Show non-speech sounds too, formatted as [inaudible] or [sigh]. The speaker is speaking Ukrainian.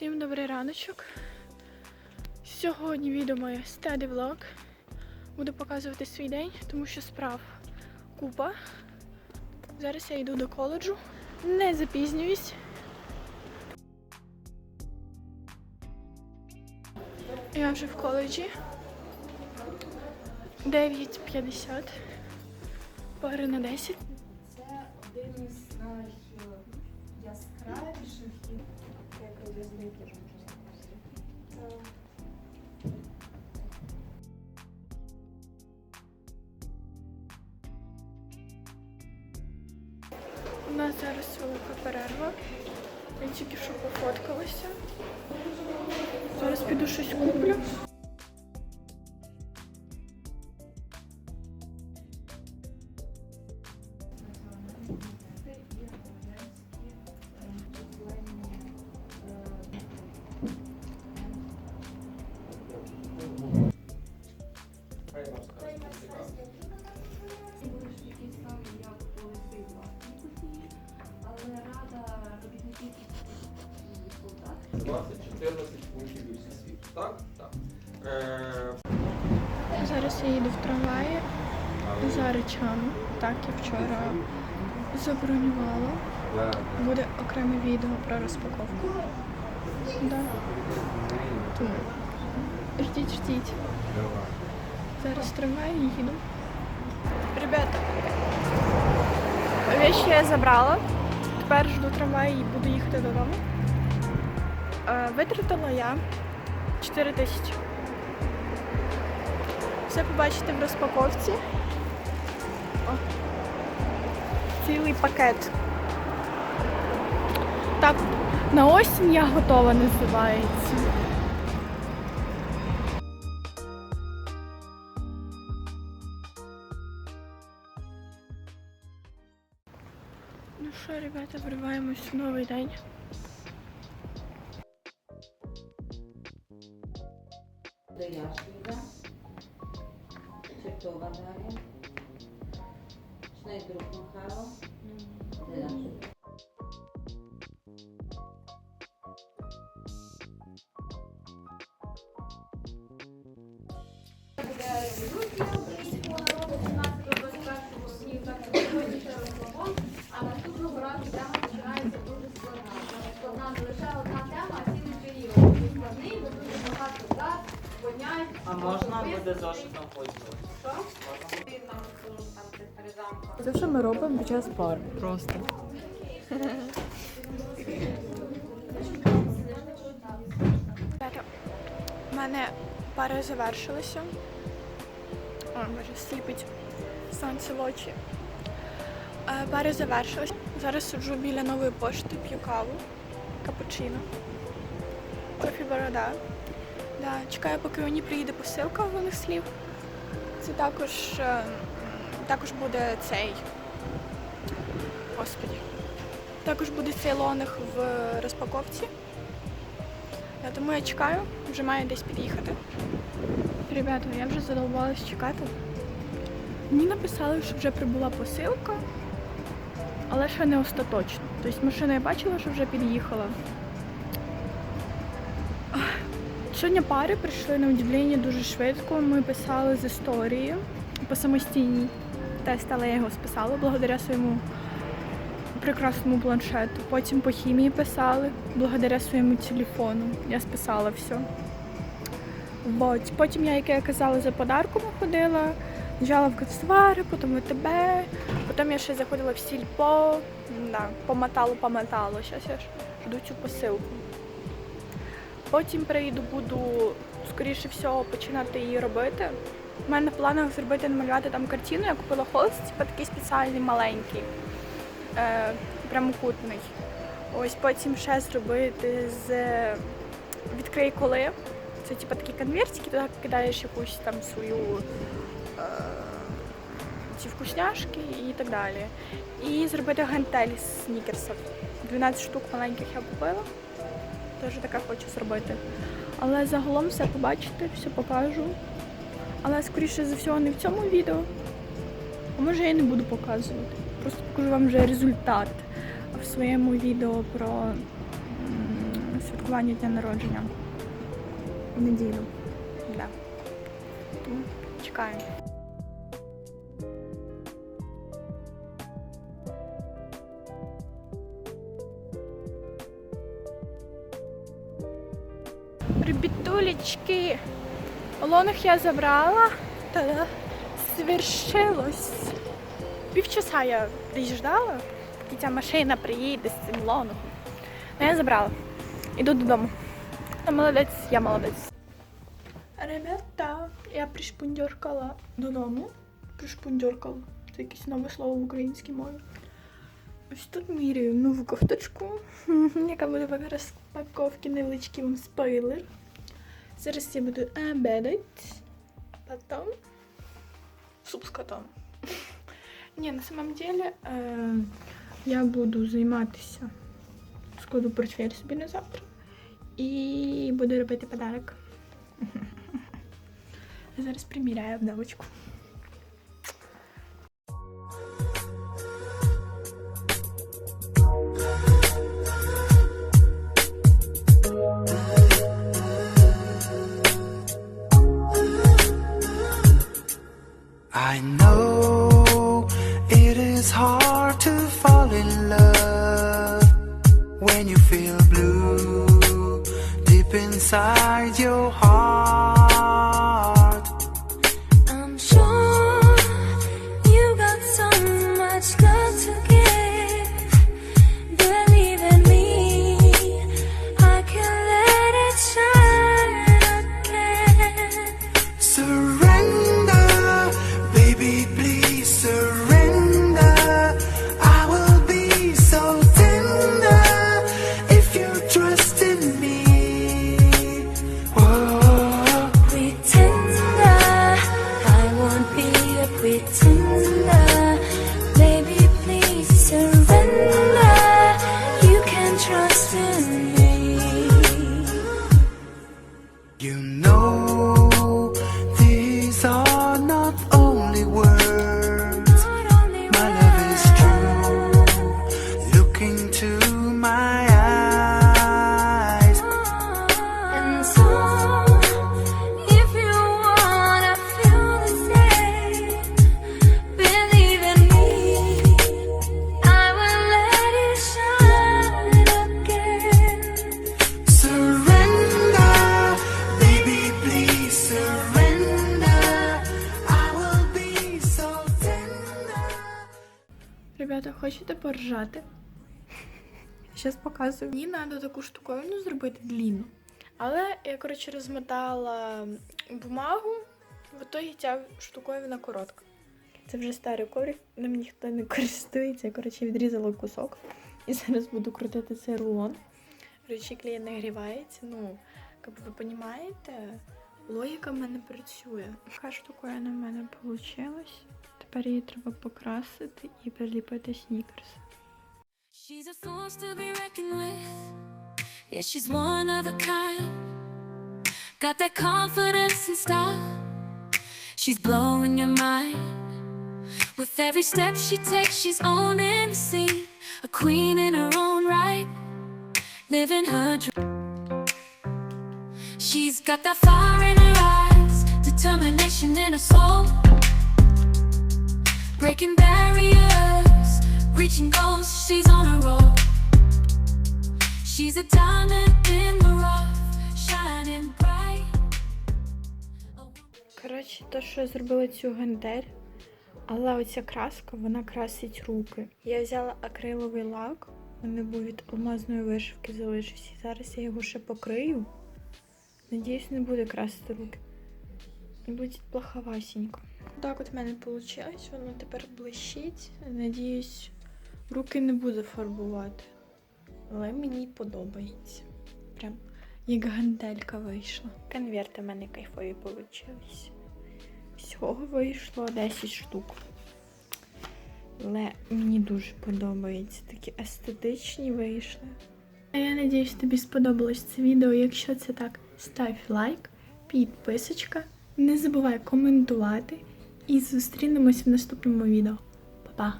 Всім добрий раночок. Сьогодні відео моє стаді влог. Буду показувати свій день, тому що справ купа. Зараз я йду до коледжу. Не запізнююсь. Я вже в коледжі. 9.50. Пари на 10. У нас зараз велика перерва. Я тільки що пофоткалася. Зараз піду щось куплю. 20-14 пунктів у. Так? Так. Зараз я їду в трамваї за речами. Так, я вчора забронювала. Буде окреме відео про розпаковку. Да. Тому ждіть, ждіть. Зараз трамвай і їду. Ребята, вещи я забрала. Тепер жду трамвай і буду їхати додому. Е, Витратила я 4 тисячі. Все побачите в розпаковці. О. Цілий пакет. Так, на осінь я готова називається. Ну що, ребята, вриваємось в новий день. до Яшвіда, Чертова Дар'я, Шнайдрук Михайло, Деляшвіда. а наступного разу тема починається А можна буде зошитом пользуватися? Це що ми робимо під час пар. Просто. У мене пари завершилися. О, боже, сліпить сонце в очі. Е, Пари завершилися. Зараз сиджу біля нової пошти, п'ю каву, капучино, кофі борода. Да, чекаю, поки мені приїде посилка голих слів. Це також, е, також буде цей. Господі. Також буде цей лоних в розпаковці. Е, Тому я чекаю, вже маю десь під'їхати. Ребята, я вже задовбалась чекати. Мені написали, що вже прибула посилка, але ще не остаточно. Тобто машину я бачила, що вже під'їхала. Сьогодні пари прийшли на удивлення дуже швидко. Ми писали з історії по самостійній тест, але я його списала благодаря своєму прекрасному планшету. Потім по хімії писали благодаря своєму телефону. Я списала все. Вот. Потім я, як я казала, за подарком ходила, їжджала в канцтовари, потім в ТБ, потім я ще заходила в сільпо, да, помотало, помотало. Зараз я жду цю посилку. Потім приїду, буду, скоріше всього, починати її робити. У мене в планах зробити намалювати там картину. Я купила холст, типу такий спеціальний маленький, е, прямокутний. Ось потім ще зробити з відкрий коли. Це типу такі конвертики, туди кидаєш якусь там свою е, ці вкусняшки і так далі. І зробити гантель з снікерсів. 12 штук маленьких я купила. Теж таке хочу зробити. Але загалом все побачите, все покажу. Але скоріше за всього не в цьому відео. А може я і не буду показувати. Просто покажу вам вже результат в своєму відео про святкування дня народження. В неділю. Да. Тому чекаємо. Ребятулечки! Лонах я забрала, та свершилось. Півчаса я ждала, поки ця машина приїде з цим лоном. Ну, я забрала. Іду додому. Та молодець, я молодець. Ребята, я пришпундьоркала додому. Пришпундьоркала. Це якесь нове слово в українській мові. Ось тут міряю нову кофточку, [laughs] яка буде в розпаковці невеличкий вам спойлер. Зараз я буду обедати. Потом суп з котом. [laughs] Ні, на самом деле е, я буду займатися. Складу портфель собі на завтра. І буду робити подарок. [laughs] Зараз приміряю обновочку. Deep inside your heart. Хочете поржати? Зараз показую. Мені треба таку штуковину зробити длінну. Але я, коротше, розмотала бумагу, в ітогі ця штуковина коротка. Це вже старий коврик, ним ніхто не користується. Я, коротше, відрізала кусок. І зараз буду крутити цей рулон. Речі клеєн нагрівається. Ну, як ви розумієте, логіка в мене працює. Така штуковина в мене вийшла. Тепер її треба покрасити і приліпити снікерс. She's a force to be reckoned with. Yeah, she's one of a kind. Got that confidence and style. She's blowing your mind. With every step she takes, she's owning the scene. A queen in her own right. Living her dream. She's got that fire in her eyes. Determination in her soul. Breaking barriers. Reaching goals, she's on a roll. She's a diamond in the rough, shining bright. Коротше, то, що я зробила цю гантель, але оця краска, вона красить руки. Я взяла акриловий лак, мене був від алмазної вишивки залишився. Зараз я його ще покрию. Надіюсь, не буде красити руки. Буде плоховасенько. Так от в мене вийшло, воно тепер блищить. Надіюсь, руки не буде фарбувати. Але мені подобається. Прям як гантелька вийшла. Конверти в мене кайфові вийшли. Всього вийшло 10 штук. Але мені дуже подобається. Такі естетичні вийшли. А я надіюсь, тобі сподобалось це відео. Якщо це так, став лайк, підписочка. Не забувай коментувати. І зустрінемось в наступному відео. Па-па!